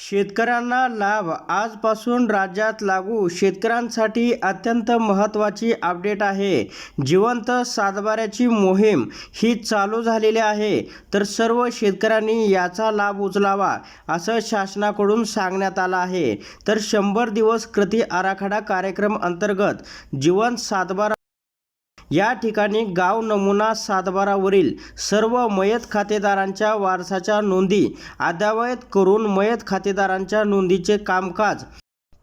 शेतकऱ्यांना लाभ. आजपासून राज्यात लागू शेतकऱ्यांसाठी अत्यंत महत्त्वाची अपडेट आहे. जिवंत सातबाऱ्याची मोहीम ही चालू झालेली आहे. तर सर्व शेतकऱ्यांनी याचा लाभ उचलावा असं शासनाकडून सांगण्यात आलं आहे. तर शंभर दिवस कृती आराखडा कार्यक्रम अंतर्गत जिवंत सातबारा या ठिकाणी गाव नमुना सातबारावरील सर्व मयत खातेदारांच्या वारसाच्या नोंदी अद्ययावत करून मयत खातेदारांच्या नोंदीचे कामकाज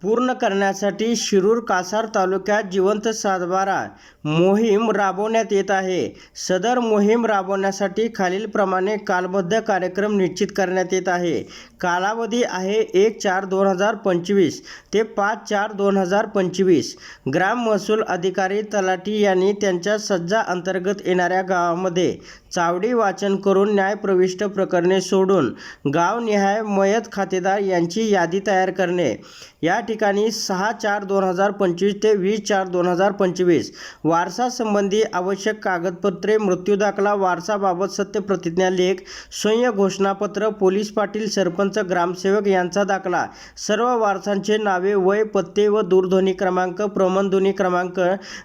पूर्ण करण्यासाठी शिरूर कासार तालुक्यात जिवंत सातबारा मोहीम राबवण्यात येत आहे. सदर मोहीम राबवण्यासाठी खालीलप्रमाणे कालबद्ध कार्यक्रम निश्चित करण्यात येत आहे. कालावधी आहे एक चार दोन हजार पंचवीस ते पाच चार दोन हजार पंचवीस. ग्राम महसूल अधिकारी तलाठी यांनी त्यांच्या सज्जा अंतर्गत येणाऱ्या गावामध्ये चावडी वाचन करून न्यायप्रविष्ट प्रकरणे सोडून गावनिहाय मयत खातेदार यांची यादी तयार करणे. या ठिकाणी सहा चार दोन हजार पंचवीस ते वीस चार दोन हजार पंचवीस वारसासंबंधी आवश्यक कागदपत्रे मृत्यू दाखला वारसाबाबत सत्यप्रतिज्ञा लेख स्वयं घोषणापत्र पोलीस पाटील सरपंच ग्रामसेवक यांचा दाखला सर्व वारसांचे नावे वय पत्ते व दूरध्वनी क्रमांक प्रमाणध्वनी क्रमांक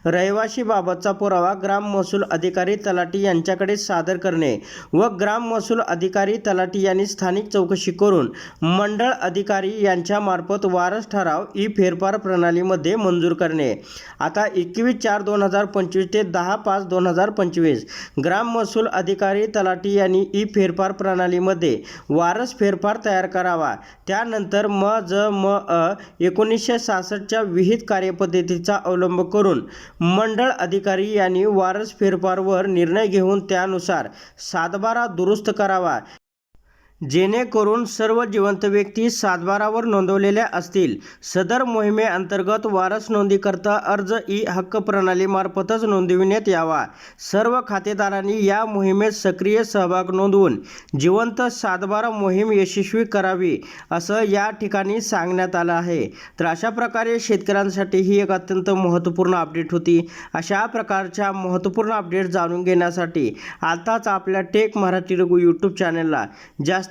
रहिवाशीबाबतचा पुरावा ग्राम महसूल अधिकारी तलाठी यांच्याकडे सादर करणे व ग्राम महसूल अधिकारी तलाठी यांनी स्थानिक चौकशी करून मंडळ अधिकारी यांच्यामार्फत वारस ठराव ई फेरफार प्रणालीमध्ये मंजूर करणे. आता एकवीस चार दोन हजार पंचवीस ते दहा पाच दोन हजार पंचवीस ग्राम महसूल अधिकारी तलाठी यांनी ई फेरफार प्रणालीमध्ये वारस फेरफार तयार करावा. त्यानंतर म ज म अ एकोणीसशे सहासष्टच्या विहित कार्यपद्धतीचा अवलंब करून मंडळ अधिकारी यांनी वारस फेरफारवर निर्णय घेऊन त्यानुसार सातबारा दुरुस्त करावा. जेणेकरून सर्व जिवंत व्यक्ती सातबारावर नोंदवलेल्या असतील. सदर मोहिमेअंतर्गत वारस नोंदीकरता अर्ज ई हक्क प्रणालीमार्फतच नोंदविण्यात यावा. सर्व खातेदारांनी या मोहिमेत सक्रिय सहभाग नोंदवून जिवंत सातबारा मोहीम यशस्वी करावी असं या ठिकाणी सांगण्यात आलं आहे. तर अशा प्रकारे शेतकऱ्यांसाठी ही एक अत्यंत महत्त्वपूर्ण अपडेट होती. अशा प्रकारच्या महत्त्वपूर्ण अपडेट जाणून घेण्यासाठी आताच आपल्या टेक मराठी रघु यूट्यूब चॅनलला जास्त